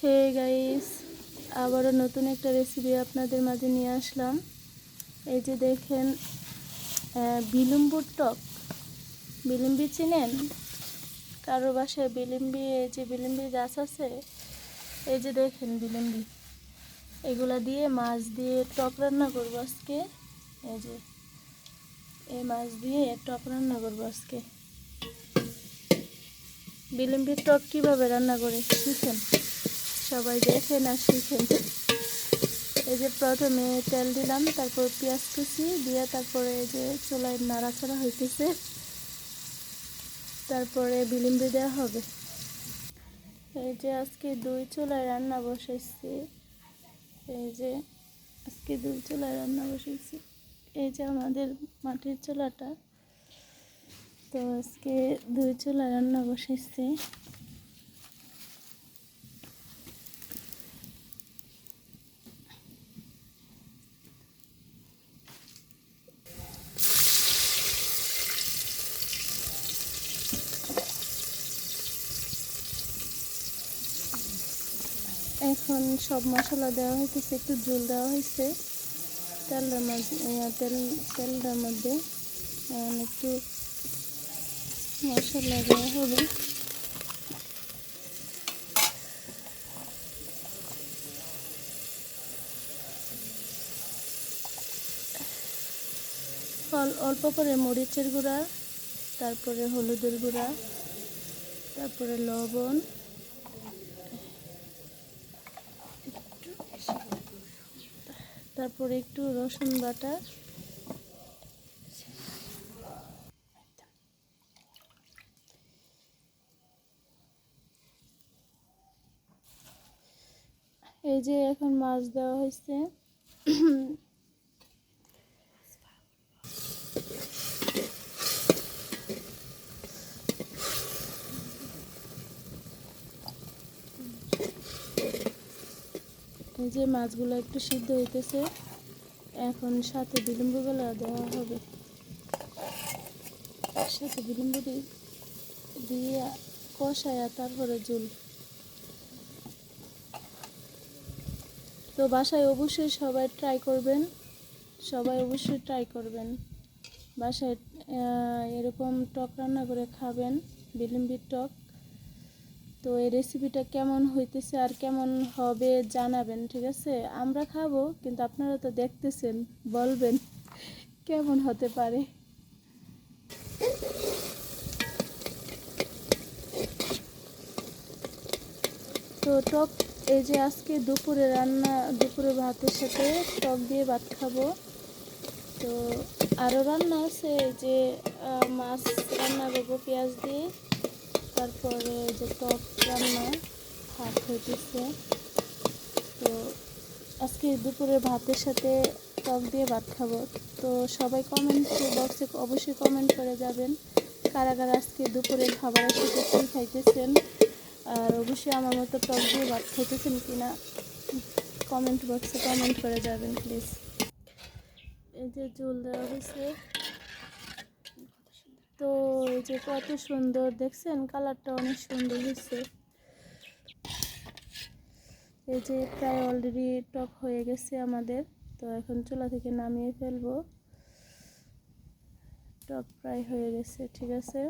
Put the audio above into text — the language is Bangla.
হে গাইস, আবারও নতুন একটা রেসিপি আপনাদের মাঝে নিয়ে আসলাম। এই যে দেখেন বিলম্বুর টক। বিলিম্বি চিনেন? কারও বাসায় বিলিম্বি, এই যে বিলিম্বি গাছ আছে, এই যে দেখেন বিলিম্বি। এগুলা দিয়ে মাছ দিয়ে টক রান্না করব আজকে। এই যে, এই মাছ দিয়ে টক রান্না করব আজকে। বিলিম্বির টক কীভাবে রান্না করে, শিখেন। সবাই দেখেন আর শিখেন এই যে প্রথমে তেল দিলাম, তারপর পেঁয়াজ কুচি দিয়ে তারপরে এই যে চুলায় নাড়াচাড়া হইতেছে। তারপরে বিলিম্বি দেওয়া হবে। এই যে আজকে দুই চুলায় রান্না বসাইছি। এই যে আজকে দুই চুলায় রান্না বসাইছি। এই যে আমাদের মাটির চুলাটা। তো আজকে দুই চুলা রান্না বসাইছি। এখন সব মশলা দেওয়া হইতেছে, একটু ঝোল দেওয়া হয়েছে তেলটার মাঝে তেল, তেলটার মধ্যে একটু মশলা দেওয়া হবে। অল- অল্প করে মরিচের গুঁড়া, তারপরে হলুদের গুঁড়া, তারপরে লবণ। তারপরে একটু রসুন বাটা। এই যে এখন মাছ দেওয়া হয়েছে। যে মাছগুলো একটু সিদ্ধ হইতেছে, এখন সাথে বিলম্বগুলো দেওয়া হবে। সাথে বিলম্ব দিয়ে কষায়া তারপরে ঝুল তো বাসায় অবশ্যই সবাই ট্রাই করবেন, সবাই অবশ্যই ট্রাই করবেন। বাসায় এরকম টক রান্না করে খাবেন বিলিম্বির টক। তো এই রেসিপিটা কেমন হইতেছে আর কেমন হবে জানাবেন, ঠিক আছে? আমরা খাব, কিন্তু আপনারা তো দেখতেছেন, বলবেন কেমন হতে পারে। তো টক, এই যে আজকে দুপুরে রান্না, দুপুরে ভাতের সাথে টক দিয়ে ভাত খাব। তো আরও রান্না আছে যে মাছ রান্না করব পেঁয়াজ দিয়ে। তারপরে যে টক রান্না ভাত হইতেছে, তো আজকে দুপুরে ভাতের সাথে টক দিয়ে ভাত খাব। তো সবাই কমেন্ট বক্সে অবশ্যই কমেন্ট করে যাবেন, কারা কারা আজকে দুপুরে খাবারের সাথে কী খাইতেছেন, আর অবশ্যই আমার মতো টক দিয়ে ভাত খাইতেছেন কিনা কমেন্ট বক্সে কমেন্ট করে যাবেন প্লিজ এই যে জল দেওয়া হয়েছে তো যে কত সুন্দর, দেখছেন? কালারটা অনেক সুন্দর হয়েছে। এই যে প্রায় অলরেডি টক হয়ে গেছে আমাদের, তো এখন চুলা থেকে নামিয়ে ফেলব। টক প্রায় হয়ে গেছে, ঠিক আছে?